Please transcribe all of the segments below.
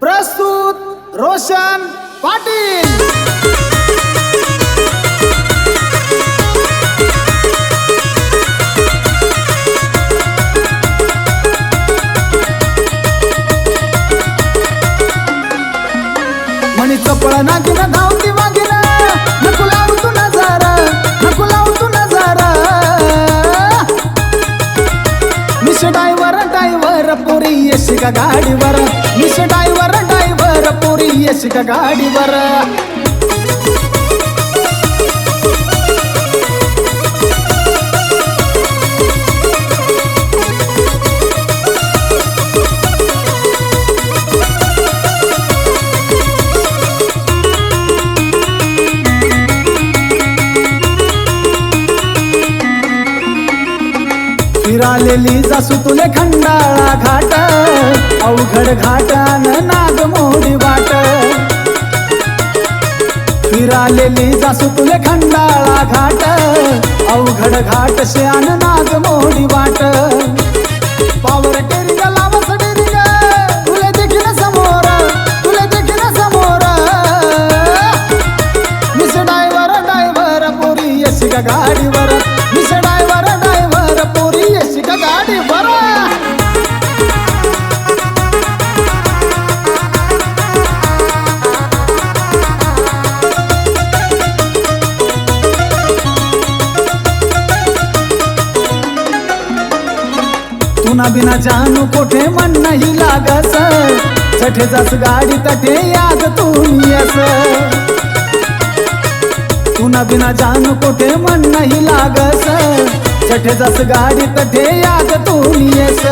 प्रस्तुत रोशन पाटील. म्हणी चपळ नागिन धावती वागिन नको लावू तू नजारा नको लावू तू नजारा. मिस डायव्हर डायव्हर पोरी येशी का गाडीवर. मिस डायव्हर का गाडीवर. फिरालेली जासू तुले खंडाळा घाट अवघड घाटान फिरालेली जासू खंडाळा घाट. अवघड घाट श्यान नाग मोडी वाट. पावर टेरिंग लावस डेरिंग तुले देखील समोर तुले देखील समोर. मिस डायव्हर डायव्हर पोरी गाडीवर मिस तुना बिना जानू कोठे मन नाही लागस. छठे जास गाडी तठे याद तुम्ही अस. तुना बिना जानू कोठे मन नाही लागस. चठे जास गाडी तठे याद तुम्ही यस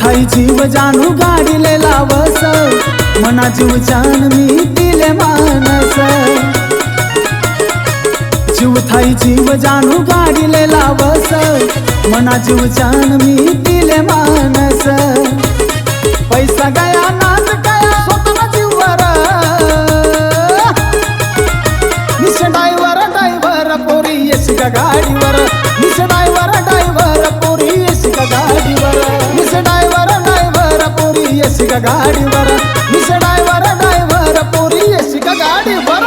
ठाई जीव जानू गाडीले लावस. मना जीव जान मी तिले मानस. जीव थाई जीव जानू गाडीले लावस. मना जीव जान मी तिले मानस. पैसा गया नाच गया स्वतः जीवर मिस डायव्हर डायव्हर पोरी येस गाडीवर? मिस डायव्हर डायव्हर का गाडीवर? मिस डायव्हर डायव्हर पोरी येशी का गाडीवर?